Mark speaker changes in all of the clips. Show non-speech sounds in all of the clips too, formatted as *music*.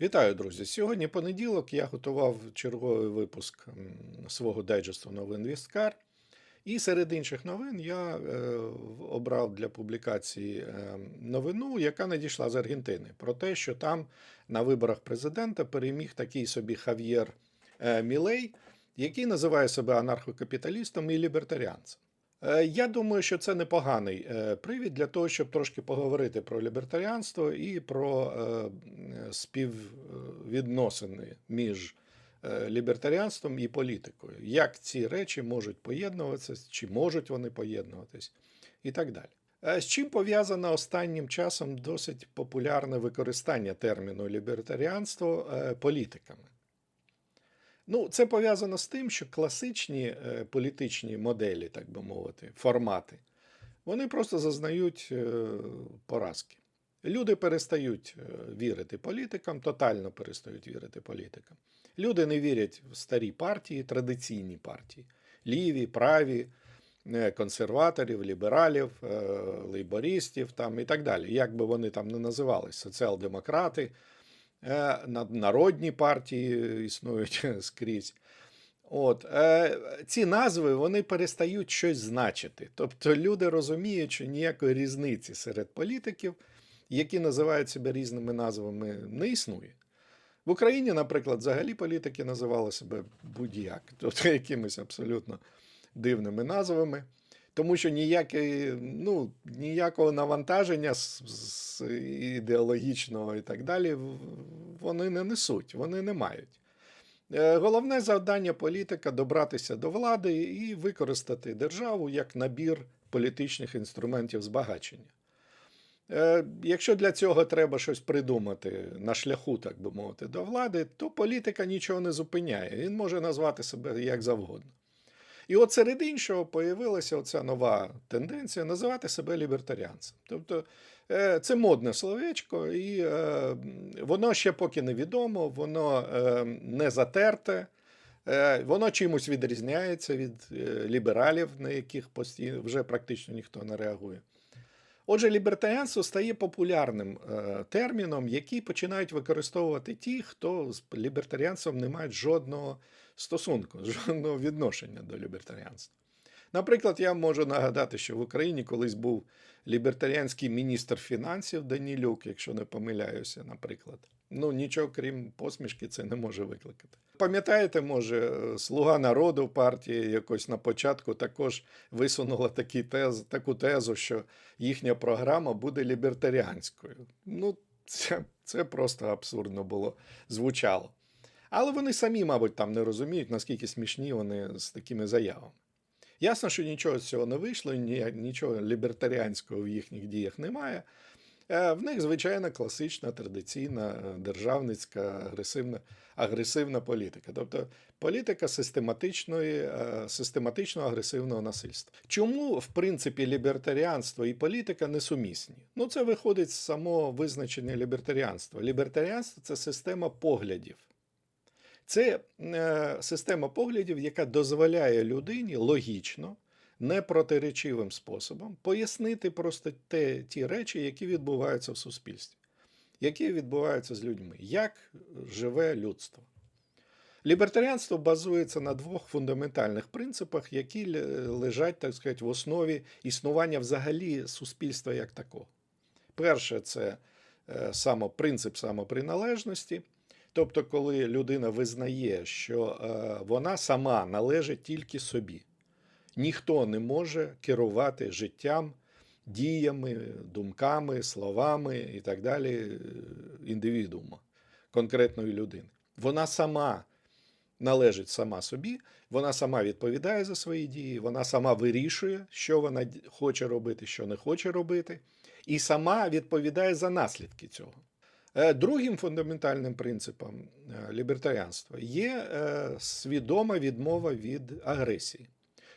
Speaker 1: Вітаю, друзі! Сьогодні понеділок. Я готував черговий випуск свого дайджесту новин Вісткар. І серед інших новин я е, обрав для публікації е, новину, яка надійшла з Аргентини, про те, що там на виборах президента переміг такий собі Хав'єр е, Мілей, який називає себе анархокапіталістом і лібертаріанцем. Е, Я думаю, що це непоганий е, привід для того, щоб трошки поговорити про лібертаріанство і про е, співвідносини між лібертаріанством і політикою. Як ці речі можуть поєднуватися, чи можуть вони поєднуватись, і так далі. З чим пов'язано останнім часом досить популярне використання терміну лібертаріанство політиками? Ну, це пов'язано з тим, що класичні е, політичні моделі, так би мовити, формати, вони просто зазнають е, поразки. Люди перестають е, вірити політикам, тотально перестають вірити політикам. Люди не вірять в старі партії, традиційні партії, ліві, праві, консерваторів, лібералів, лейбористів там, і так далі. Як би вони там не називались, соціал-демократи, народні партії існують *laughs* скрізь. От, е, ці назви вони перестають щось значити. Тобто люди розуміють, що ніякої різниці серед політиків, які називають себе різними назвами, не існує. В Україні, наприклад, взагалі політики називали себе будь-як, *laughs* тобто якимись абсолютно дивними назвами. Тому що ніякі, ну, ніякого навантаження з, з ідеологічного і так далі вони не несуть, вони не мають. Е, Головне завдання політика добратися до влади і використати державу як набір політичних інструментів збагачення. Е, Якщо для цього треба щось придумати на шляху, так би мовити, до влади, то політика нічого не зупиняє. Він може назвати себе як завгодно. І от серед іншого появилася оця нова тенденція називати себе лібертаріанцем. Тобто е, це модне словечко, і е, воно ще поки невідомо, воно е, не затерте, воно чимось відрізняється від лібералів, на яких постійно вже практично ніхто не реагує. Отже, лібертаріанство стає популярним е, терміном, який починають використовувати ті, хто з лібертаріанством не мають жодного стосунку, *laughs* жодного відношення до лібертаріанства. Наприклад, я можу нагадати, що в Україні колись був лібертаріанський міністр фінансів Данілюк, якщо не помиляюся, наприклад. Ну, нічого крім посмішки, це не може викликати. Пам'ятаєте, може, Слуга народу партії якось на початку також висунула такі тез, таку тезу, що їхня програма буде лібертаріанською. Ну, це, це просто абсурдно було звучало. Але вони самі, мабуть, там не розуміють, наскільки смішні вони з такими заявами. Ясно, що нічого з цього не вийшло, ні- нічого лібертаріанського в їхніх діях немає. Е, В них звичайна класична, традиційна, е, державницька, агресивна, агресивна політика. Тобто політика систематичної, е, систематично агресивного насильства. Чому, в принципі, лібертаріанство і політика несумісні? Ну, це виходить з самого визначення лібертаріанства. Лібертаріанство це система поглядів. Це система поглядів, яка дозволяє людині логічно, непротиречивим способом пояснити просто те, ті речі, які відбуваються в суспільстві, які відбуваються з людьми, як живе людство. Лібертаріанство базується на двох фундаментальних принципах, які лежать, так сказати, в основі існування взагалі суспільства як такого. Перше, це е, само, принцип самоприналежності. Тобто, коли людина визнає, що е, вона сама належить тільки собі, ніхто не може керувати життям, діями, думками, словами і так далі е, індивідуума, конкретної людини. Вона сама належить сама собі, вона сама відповідає за свої дії, вона сама вирішує, що вона хоче робити, що не хоче робити, і сама відповідає за наслідки цього. Е, Другим фундаментальним принципом е, лібертаріанства є свідома відмова від агресії.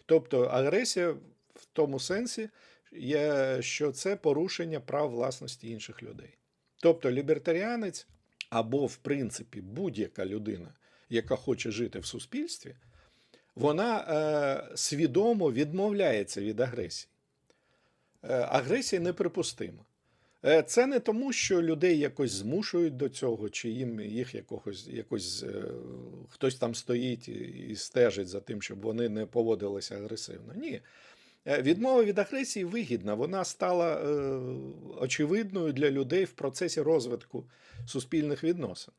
Speaker 1: Тобто агресія в тому сенсі, є, що це порушення прав власності інших людей. Тобто лібертаріанець або, в принципі, будь-яка людина, яка хоче жити в суспільстві, вона е, свідомо відмовляється від агресії. Е, агресія неприпустима. Е, Це не тому, що людей якось змушують до цього, чи їм їх якогось, якось е, хтось там стоїть і, стежить за тим, щоб вони не поводилися агресивно. Ні. Е, Відмова від агресії вигідна. Вона стала очевидною для людей в процесі розвитку суспільних відносин.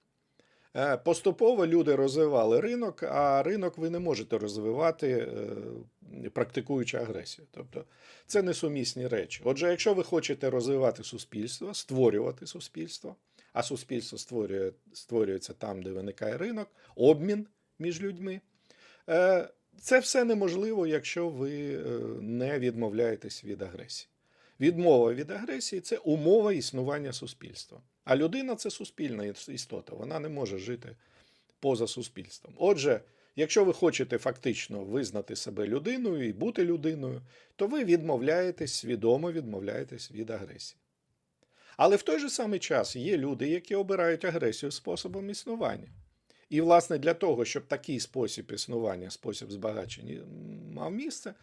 Speaker 1: Е, Поступово люди розвивали ринок, а ринок ви не можете розвивати, е, практикуючи агресію. Тобто це несумісні речі. Отже, якщо ви хочете розвивати суспільство, створювати суспільство, а суспільство створює, створюється там, де виникає ринок, обмін між людьми. е, Це все неможливо, якщо ви не відмовляєтесь від агресії. Відмова від агресії це умова існування суспільства. А людина це суспільна істота, вона не може жити поза суспільством. Отже, якщо ви хочете фактично визнати себе людиною і бути людиною, то ви відмовляєтесь, свідомо відмовляєтесь від агресії. Але в той же самий час є люди, які обирають агресію способом існування. І, власне, для того, щоб такий спосіб існування, спосіб збагачення мав місце,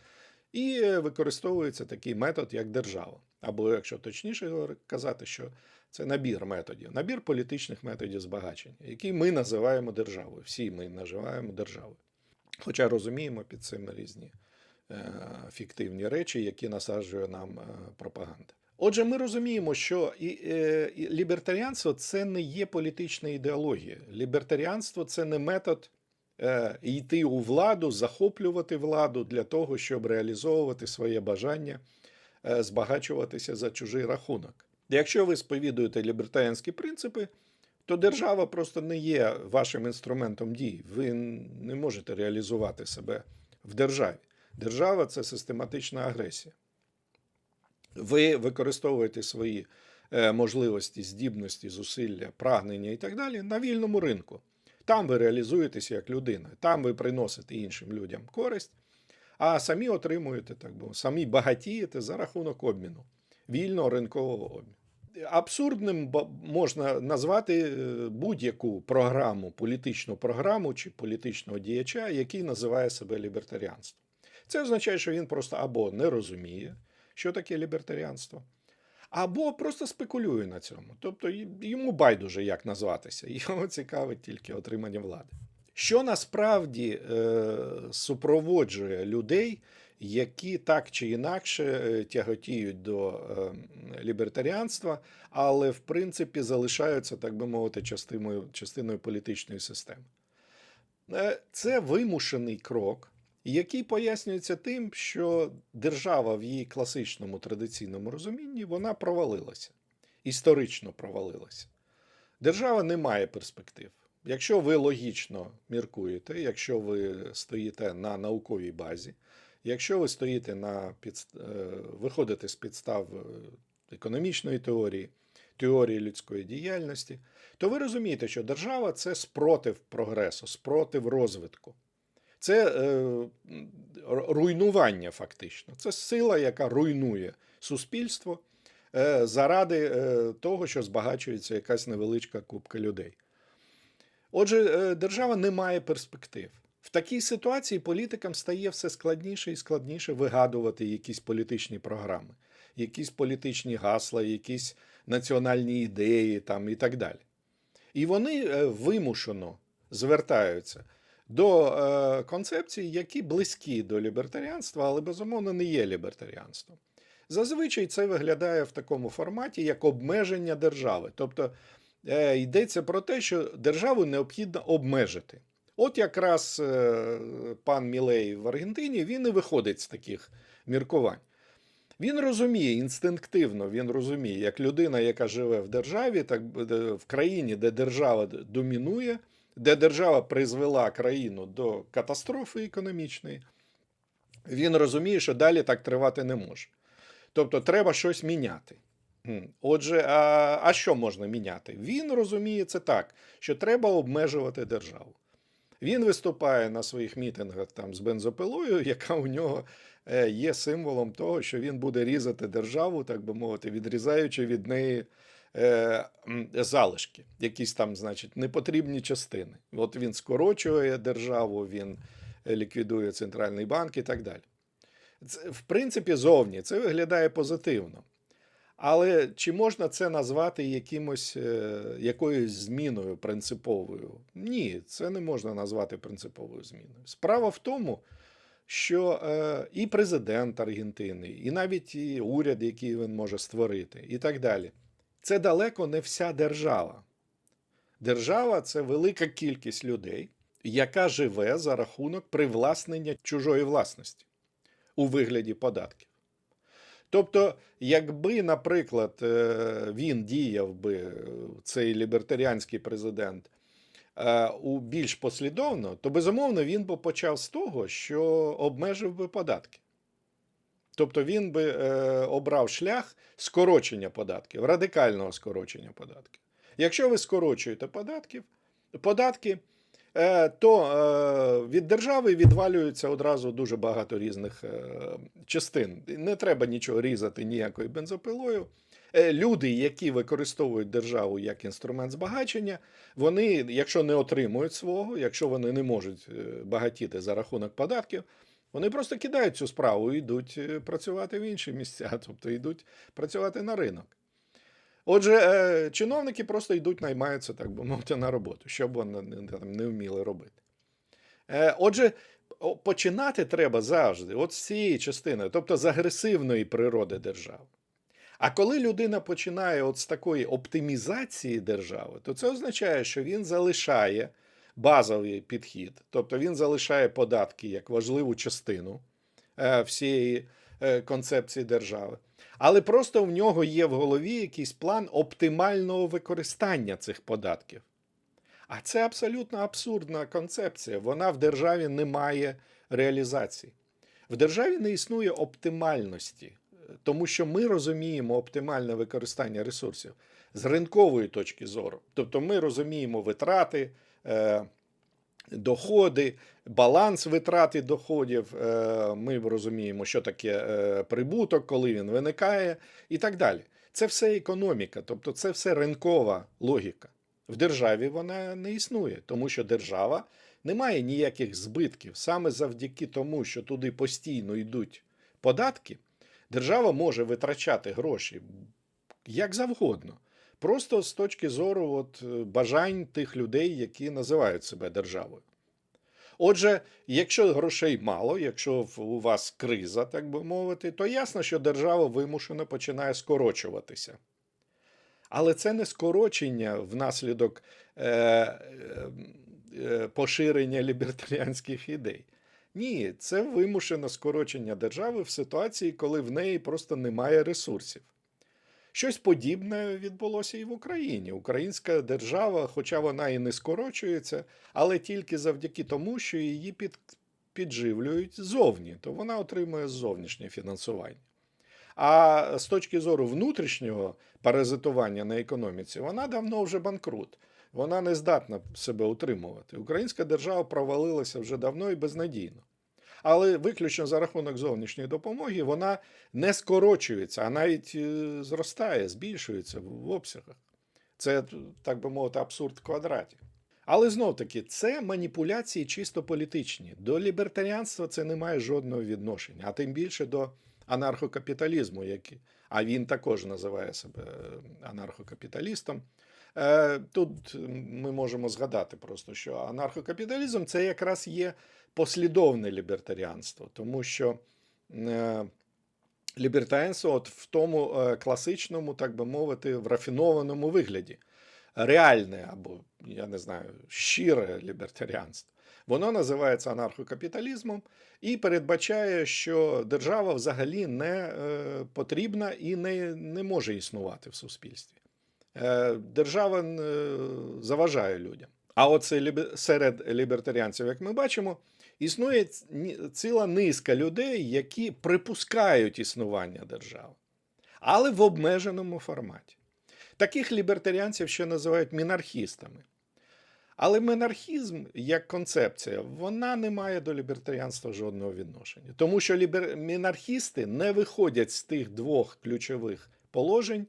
Speaker 1: і е, використовується такий метод, як держава. Або, якщо точніше казати, що це набір методів, набір політичних методів збагачення, який ми називаємо державою. Всі ми називаємо державою. Хоча розуміємо під цим різні е, фіктивні речі, які насаджує нам е, пропаганда. Отже, ми розуміємо, що і, е, і лібертаріанство це не є політична ідеологія. Лібертаріанство це не метод е, йти у владу, захоплювати владу для того, щоб реалізовувати своє бажання збагачуватися за чужий рахунок. Якщо ви сповідуєте лібертаріанські принципи, то держава просто не є вашим інструментом дій. Ви не можете реалізувати себе в державі. Держава це систематична агресія. Ви використовуєте свої е, можливості, здібності, зусилля, прагнення і так далі на вільному ринку. Там ви реалізуєтеся як людина, там ви приносите іншим людям користь, а самі отримуєте, так би, самі багатієте за рахунок обміну, вільного ринкового обміну. Абсурдним можна назвати е, будь-яку програму, політичну програму чи політичного діяча, який називає себе лібертаріанством. Це означає, що він просто або не розуміє, що таке лібертаріанство, або просто спекулює на цьому. Тобто йому байдуже, як назватися, *laughs* його цікавить тільки отримання влади. Що насправді е, супроводжує людей, які так чи інакше е, тяготіють до е, лібертаріанства, але в принципі залишаються, так би мовити, частиною, частиною політичної системи. Е, Це вимушений крок, який пояснюється тим, що держава в її класичному традиційному розумінні вона провалилася, історично провалилася. Держава не має перспектив. Якщо ви логічно міркуєте, якщо ви стоїте на науковій базі, якщо ви стоїте на підст... е, виходите з підстав е, економічної теорії, теорії людської діяльності, то ви розумієте, що держава це спротив прогресу, спротив розвитку. Це е, руйнування, фактично. Це сила, яка руйнує суспільство е, заради е, того, що збагачується якась невеличка купка людей. Отже, е, держава не має перспектив. В такій ситуації політикам стає все складніше і складніше вигадувати якісь політичні програми, якісь політичні гасла, якісь національні ідеї там, і так далі. І вони е, вимушено звертаються до е, концепцій, які близькі до лібертаріанства, але безумовно не є лібертаріанством. Зазвичай це виглядає в такому форматі як обмеження держави. Тобто йдеться про те, що державу необхідно обмежити. От якраз е, пан Мілей в Аргентині він і виходить з таких міркувань. Він розуміє інстинктивно, він розуміє, як людина, яка живе в державі, так в країні, де держава домінує, де держава призвела країну до катастрофи економічної, він розуміє, що далі так тривати не може. Тобто треба щось міняти. Отже, а, а що можна міняти? Він розуміє це так, що треба обмежувати державу. Він виступає на своїх мітингах там з бензопилою, *laughs* яка у нього е, є символом того, що він буде різати державу, так би мовити, відрізаючи від неї е, залишки, якісь там, значить, непотрібні частини. От він скорочує державу, він е, ліквідує центральний банк і так далі. Це, в принципі, зовні це виглядає позитивно. Але чи можна це назвати якимось, е, якоюсь зміною принциповою? Ні, це не можна назвати принциповою зміною. Справа в тому, що е, і президент Аргентини, і навіть і уряд, який він може створити, і так далі, це далеко не вся держава. Держава це велика кількість людей, яка живе за рахунок привласнення чужої власності у вигляді податків. Тобто, якби, наприклад, е, він діяв би, е, цей лібертаріанський президент, е, у більш послідовно, то безумовно він би почав з того, що обмежив би податки. Тобто він би обрав шлях скорочення податків, радикального скорочення податків. Якщо ви скорочуєте податків, податки, то е, від держави відвалюється одразу дуже багато різних е, частин. Не треба нічого різати ніякою бензопилою. Е, Люди, які використовують державу як інструмент збагачення, вони, якщо не отримують свого, якщо вони не можуть е, багатіти за рахунок податків, вони просто кидають цю справу і йдуть е, працювати в інші місця, *laughs* тобто йдуть працювати на ринок. Отже, е, чиновники просто йдуть, наймаються, так би мовити, на роботу, що б вони не- вміли робити. Е, Отже, починати треба завжди, от з цієї частини, тобто з агресивної природи держави. А коли людина починає от з такої оптимізації держави, то це означає, що він залишає базовий підхід, тобто він залишає податки як важливу частину е, всієї концепції держави. Але просто в нього є в голові якийсь план оптимального використання цих податків. А це абсолютно абсурдна концепція. Вона в державі не має реалізації. В державі не існує оптимальності, тому що ми розуміємо оптимальне використання ресурсів з ринкової точки зору. Тобто ми розуміємо витрати, е, доходи, баланс витрат і доходів. е, Ми розуміємо, що таке е, прибуток, коли він виникає, і так далі. Це все економіка, тобто це все ринкова логіка. В державі вона не існує, тому що держава не має ніяких збитків. Саме завдяки тому, що туди постійно йдуть податки, держава може витрачати гроші як завгодно. Просто з точки зору от, е, бажань тих людей, які називають себе державою. Отже, якщо грошей мало, якщо у вас криза, так би мовити, то ясно, що держава вимушено починає скорочуватися. Але це не скорочення внаслідок е, е, е, поширення лібертаріанських ідей. Ні, це вимушене скорочення держави в ситуації, коли в неї просто немає ресурсів. Щось подібне відбулося і в Україні. Українська держава, хоча вона і не скорочується, але тільки завдяки тому, що її під, підживлюють зовні, то вона отримує зовнішнє фінансування. А з точки зору внутрішнього паразитування на економіці, вона давно вже банкрут. Вона не здатна себе утримувати. Українська держава провалилася вже давно і безнадійно. Але виключно за рахунок зовнішньої допомоги вона не скорочується, а навіть е, зростає, збільшується в обсягах. Це, так би мовити, абсурд в квадраті. Але знов таки, це маніпуляції чисто політичні. До лібертаріанства це не має жодного відношення, а тим більше до анархокапіталізму, який, а він також називає себе е, анархокапіталістом. Е, Тут ми можемо згадати просто, що анархокапіталізм це якраз є послідовне лібертаріанство, тому що е, лібертаріанство от в тому е, класичному, так би мовити, в рафінованому вигляді, реальне або, я не знаю, щире лібертаріанство. Воно називається анархокапіталізмом і передбачає, що держава взагалі не е, потрібна і не, не може існувати в суспільстві. Держава заважає людям. А оце серед лібертаріанців, як ми бачимо, існує ціла низка людей, які припускають існування держави, але в обмеженому форматі. Таких лібертаріанців ще називають мінархістами. Але монархізм як концепція, вона не має до лібертаріанства жодного відношення. Тому що лібер... мінархісти не виходять з тих двох ключових положень,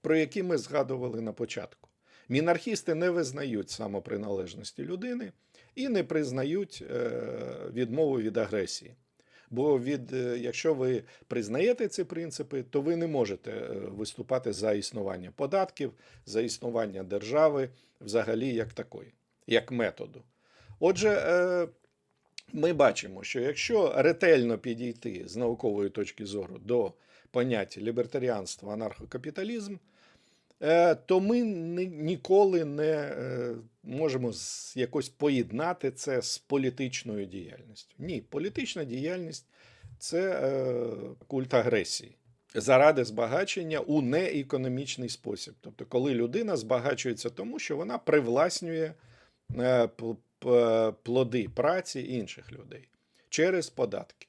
Speaker 1: про які ми згадували на початку. Мінархісти не визнають самоприналежності людини і не признають е, відмову від агресії. Бо від, е, якщо ви признаєте ці принципи, то ви не можете е, виступати за існування податків, за існування держави взагалі як такої, як методу. Отже, ми бачимо, що якщо ретельно підійти з наукової точки зору до поняття лібертаріанства, анархокапіталізм, то ми ніколи не е, можемо якось поєднати це з політичною діяльністю. Ні, політична діяльність це е, культ агресії заради збагачення у неекономічний спосіб. Тобто, коли людина збагачується тому, що вона привласнює е, плоди праці інших людей через податки.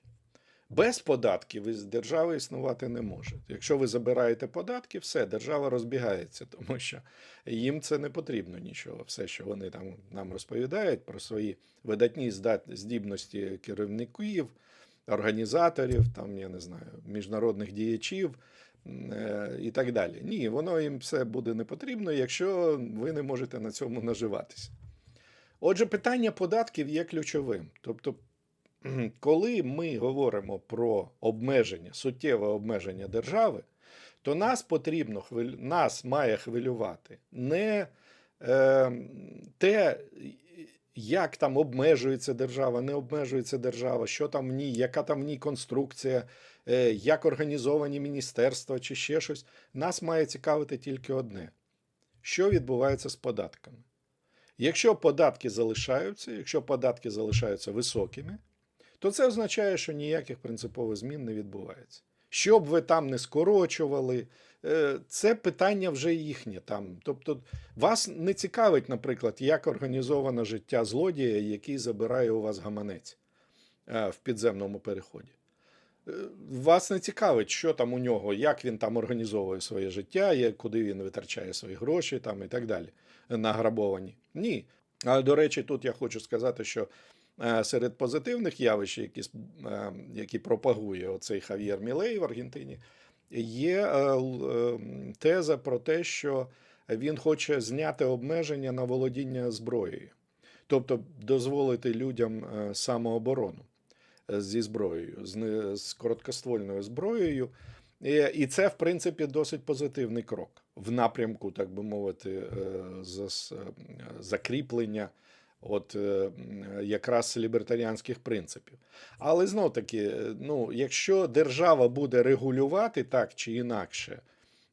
Speaker 1: Без податків із держави існувати не може. Якщо ви забираєте податки, все, держава розбігається, тому що їм це не потрібно нічого. Все, що вони там нам розповідають про свої видатні здібності керівників, організаторів, там, я не знаю, міжнародних діячів е, і так далі. Ні, воно їм все буде не потрібно, якщо ви не можете на цьому наживатися. Отже, питання податків є ключовим. Тобто, коли ми говоримо про обмеження, суттєве обмеження держави, то нас потрібно нас має хвилювати не е, те, як там обмежується держава, не обмежується держава, що там в ній, яка там в ній конструкція, е, як організовані міністерства чи ще щось. Нас має цікавити тільки одне: що відбувається з податками. Якщо податки залишаються, якщо податки залишаються високими, то це означає, що ніяких принципових змін не відбувається. Що б ви там не скорочували, е, це питання вже їхнє. Там. Тобто, вас не цікавить, наприклад, як організовано життя злодія, який забирає у вас гаманець е, в підземному переході. Е, Вас не цікавить, що там у нього, як він там організовує своє життя, куди він витрачає свої гроші там, і так далі, награбовані. Ні. А до речі, тут я хочу сказати, що серед позитивних явищ, які, е, які пропагує оцей Хав'єр Мілей в Аргентині, є е, е, теза про те, що він хоче зняти обмеження на володіння зброєю, тобто дозволити людям е, самооборону е, зі зброєю, з, короткоствольною зброєю. І, це, в принципі, досить позитивний крок в напрямку, так би мовити, е, е, закріплення от е, якраз лібертаріанських принципів. Але знов таки, е, ну, якщо держава буде регулювати так чи інакше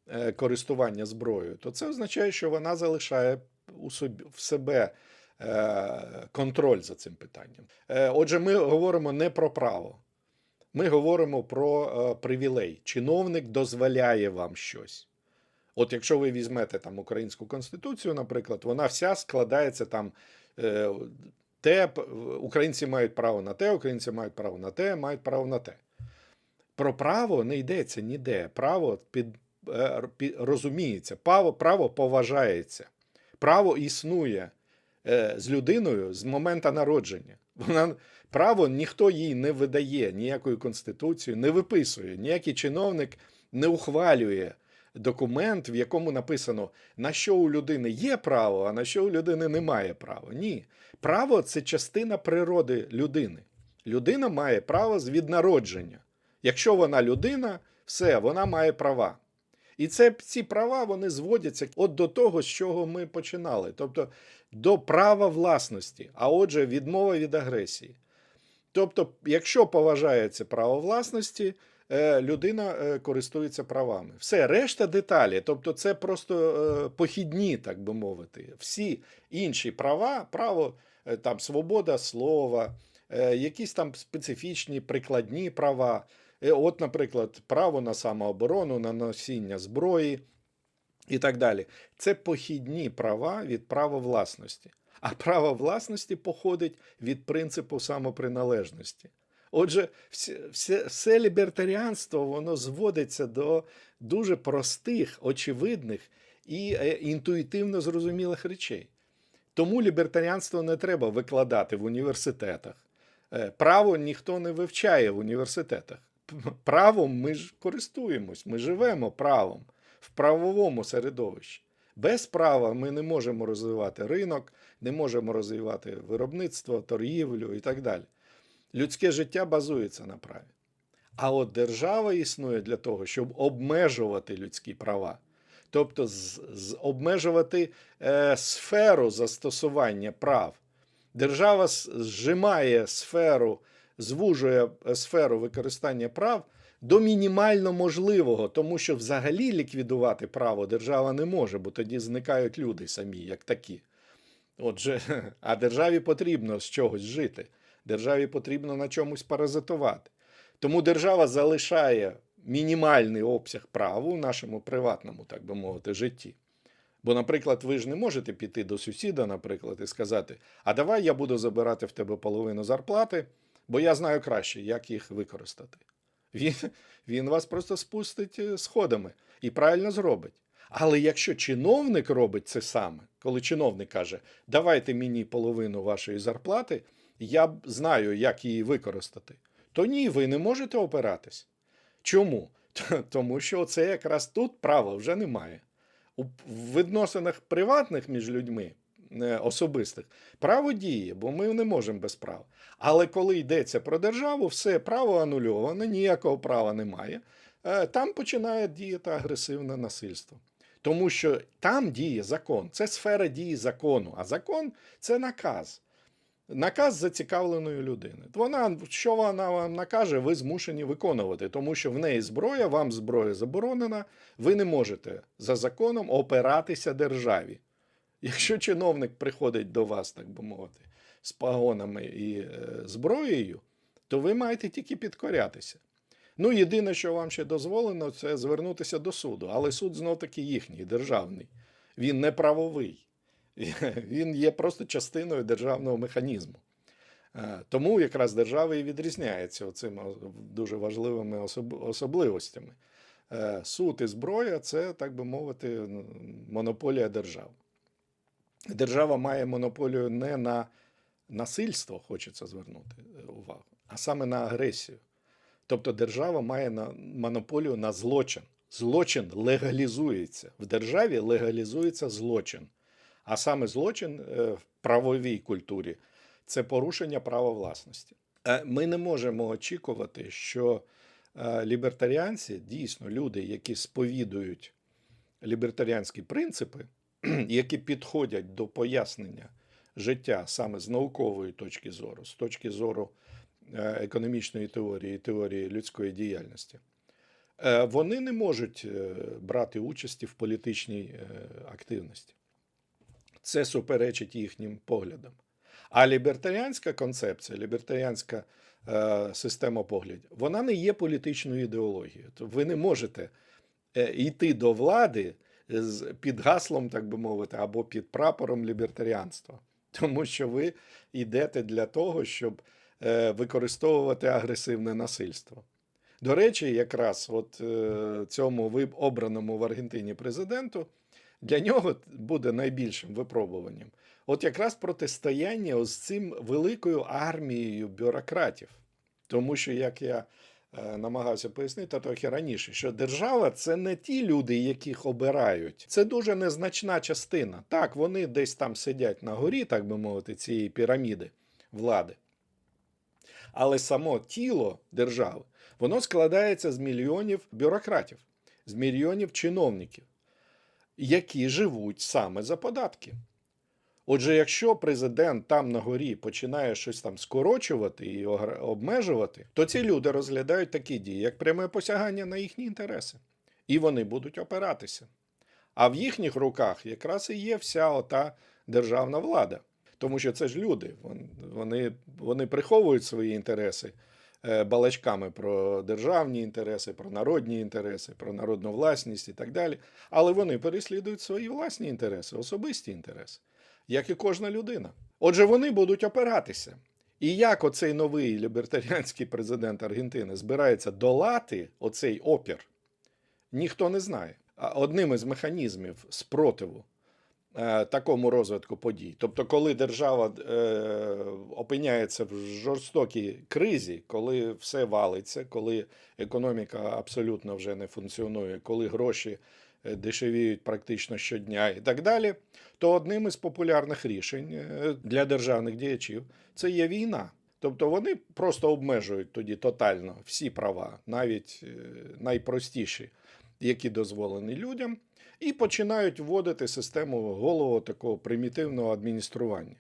Speaker 1: е, користування зброєю, то це означає, що вона залишає у собі в себе контроль за цим питанням. Отже, ми говоримо не про право. Ми говоримо про привілей. Чиновник дозволяє вам щось. От якщо ви візьмете там українську конституцію, наприклад, вона вся складається там. Е, те, українці мають право на те, українці мають право на те, мають право на те. Про право не йдеться ніде. Право під, е, під, розуміється, право, право поважається. Право існує е, з людиною з моменту народження. Вона право ніхто їй не видає ніякою конституцією, не виписує, ніякий чиновник не ухвалює документ, в якому написано, на що у людини є право, а на що у людини немає права. Ні. Право це частина природи людини. Людина має право з від народження. Якщо вона людина, все, вона має права. І це, ці права вони зводяться от до того, з чого ми починали, тобто до права власності, а отже, відмова від агресії. Тобто, якщо поважається право власності, людина е, користується правами. Все, решта деталі, тобто це просто е, похідні, так би мовити. Всі інші права, право е, там свобода слова, е, якісь там специфічні прикладні права. Е, От, наприклад, право на самооборону, на носіння зброї і так далі. Це похідні права від права власності. А право власності походить від принципу самоприналежності. Отже, все, все, лібертаріанство воно зводиться до дуже простих, очевидних і е, інтуїтивно зрозумілих речей. Тому лібертаріанство не треба викладати в університетах. Е, Право ніхто не вивчає в університетах. Правом ми ж користуємось, ми живемо правом в правовому середовищі. Без права ми не можемо розвивати ринок, не можемо розвивати виробництво, торгівлю і так далі. Людське життя базується на праві. А от держава існує для того, щоб обмежувати людські права. Тобто з, з, обмежувати е, сферу застосування прав. Держава зжимає сферу, звужує е, сферу використання прав до мінімально можливого, тому що взагалі ліквідувати право держава не може, бо тоді зникають люди самі, як такі. Отже, *laughs* а державі потрібно з чогось жити. Державі потрібно на чомусь паразитувати. Тому держава залишає мінімальний обсяг прав у нашому приватному, так би мовити, житті. Бо, наприклад, ви ж не можете піти до сусіда, наприклад, і сказати: а давай я буду забирати в тебе половину зарплати, бо я знаю краще, як їх використати. Він, він вас просто спустить е, сходами і правильно зробить. Але якщо чиновник робить це саме, коли чиновник каже, давайте мені половину вашої зарплати, я знаю, як її використати, то ні, ви не можете опиратись. Чому? Тому що це якраз тут права вже немає. У відносинах приватних між людьми е, особистих право діє, бо ми не можемо без права. Але коли йдеться про державу, все право анульоване, ніякого права немає. Е, Там починає діяти агресивне насильство. Тому що там діє закон, це сфера дії закону, а закон це наказ. Наказ зацікавленої людини. Вона, що вона вам накаже, ви змушені виконувати, тому що в неї зброя, вам зброя заборонена, ви не можете за законом опиратися державі. Якщо чиновник приходить до вас, так би мовити, з пагонами і е, зброєю, то ви маєте тільки підкорятися. Ну, єдине, що вам ще дозволено, це звернутися до суду. Але суд знов таки їхній, державний. Він не правовий. *laughs* Він є просто частиною державного механізму. Е, Тому якраз держава і відрізняється цими дуже важливими особливостями. Е, Суд і зброя це, так би мовити, монополія держави. Держава має монополію не на насильство, хочеться звернути е, увагу, а саме на агресію. Тобто держава має монополію на злочин. Злочин легалізується. В державі легалізується злочин. А саме злочин е, в правовій культурі це порушення права власності. Е, Ми не можемо очікувати, що е, лібертаріанці, дійсно люди, які сповідують лібертаріанські принципи, *clears throat* які підходять до пояснення життя саме з наукової точки зору, з точки зору економічної теорії, теорії людської діяльності, вони не можуть брати участі в політичній активності. Це суперечить їхнім поглядам. А лібертаріанська концепція, лібертаріанська е, система поглядів, вона не є політичною ідеологією. Тобто ви не можете е, йти до влади з, під гаслом, так би мовити, або під прапором лібертаріанства. Тому що ви йдете для того, щоб е, використовувати агресивне насильство. До речі, якраз от е, цьому обраному в Аргентині президенту для нього буде найбільшим випробуванням. От якраз протистояння з цим великою армією бюрократів. Тому що, як я е, намагався пояснити трохи раніше, що держава це не ті люди, яких обирають. Це дуже незначна частина. Так, вони десь там сидять на горі, так би мовити, цієї піраміди влади. Але само тіло держави, воно складається з мільйонів бюрократів, з мільйонів чиновників, які живуть саме за податки. Отже, якщо президент там на горі починає щось там скорочувати і обмежувати, то ці люди розглядають такі дії, як пряме посягання на їхні інтереси. І вони будуть опиратися. А в їхніх руках якраз і є вся ота державна влада. Тому що це ж люди, вони, вони приховують свої інтереси балачками про державні інтереси, про народні інтереси, про народну власність і так далі. Але вони переслідують свої власні інтереси, особисті інтереси, як і кожна людина. Отже, вони будуть опиратися. І як оцей новий лібертаріанський президент Аргентини збирається долати оцей опір, ніхто не знає. А Одним із механізмів спротиву е, такому розвитку подій. Тобто, коли держава е, опиняється в жорстокій кризі, коли все валиться, коли економіка абсолютно вже не функціонує, коли гроші е, дешевіють практично щодня і так далі, то одним із популярних рішень е, для державних діячів це є війна. Тобто вони просто обмежують тоді тотально всі права, навіть е, найпростіші, які дозволені людям, і починають вводити систему голову такого примітивного адміністрування.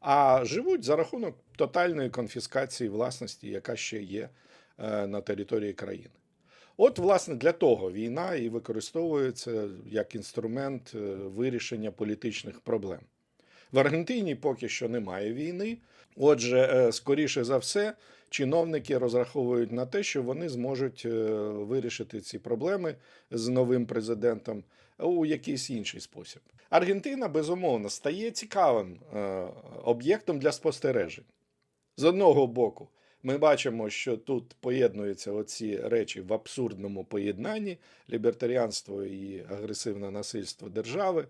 Speaker 1: А живуть за рахунок тотальної конфіскації власності, яка ще є е, на території країни. От, власне, для того війна і використовується як інструмент е, вирішення політичних проблем. В Аргентині поки що немає війни. Отже, е, скоріше за все, чиновники розраховують на те, що вони зможуть вирішити ці проблеми з новим президентом у якийсь інший спосіб. Аргентина, безумовно, стає цікавим е, об'єктом для спостережень. З одного боку, ми бачимо, що тут поєднуються оці речі в абсурдному поєднанні лібертаріанство і агресивне насильство держави,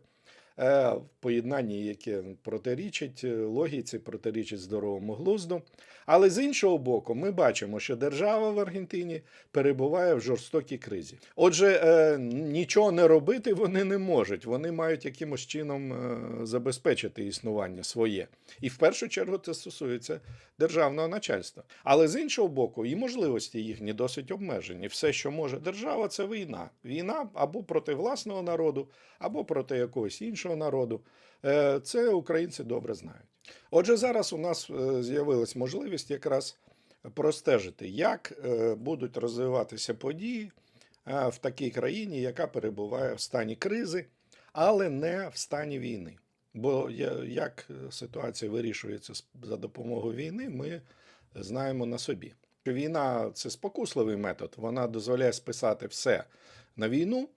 Speaker 1: в поєднанні, яке протирічить е, логіці, протирічить здоровому глузду. Але з іншого боку, ми бачимо, що держава в Аргентині перебуває в жорстокій кризі. Отже, е, нічого не робити вони не можуть. Вони мають якимось чином е, забезпечити існування своє. І в першу чергу це стосується державного начальства. Але з іншого боку, і можливості їхні досить обмежені. Все, що може держава, це війна. Війна або проти власного народу, або проти якогось іншого народу. Е, Це українці добре знають. Отже, зараз у нас е, з'явилась можливість якраз простежити, як е, будуть розвиватися події в такій країні, яка перебуває в стані кризи, але не в стані війни. Бо як ситуація вирішується за допомогою війни, ми знаємо на собі. Війна це спокусливий метод, вона дозволяє списати все на війну.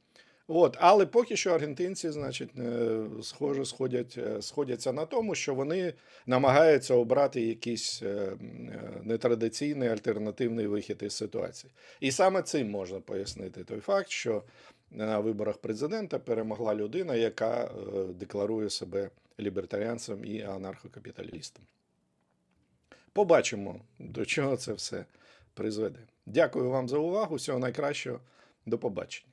Speaker 1: От, але поки що аргентинці, значить, е, схоже, сходять, е, сходяться на тому, що вони намагаються обрати якийсь е, нетрадиційний альтернативний вихід із ситуації. І саме цим можна пояснити той факт, що на виборах президента перемогла людина, яка декларує себе лібертаріанцем і анархокапіталістом. Побачимо, до чого це все призведе. Дякую вам за увагу. Всього найкращого. До побачення.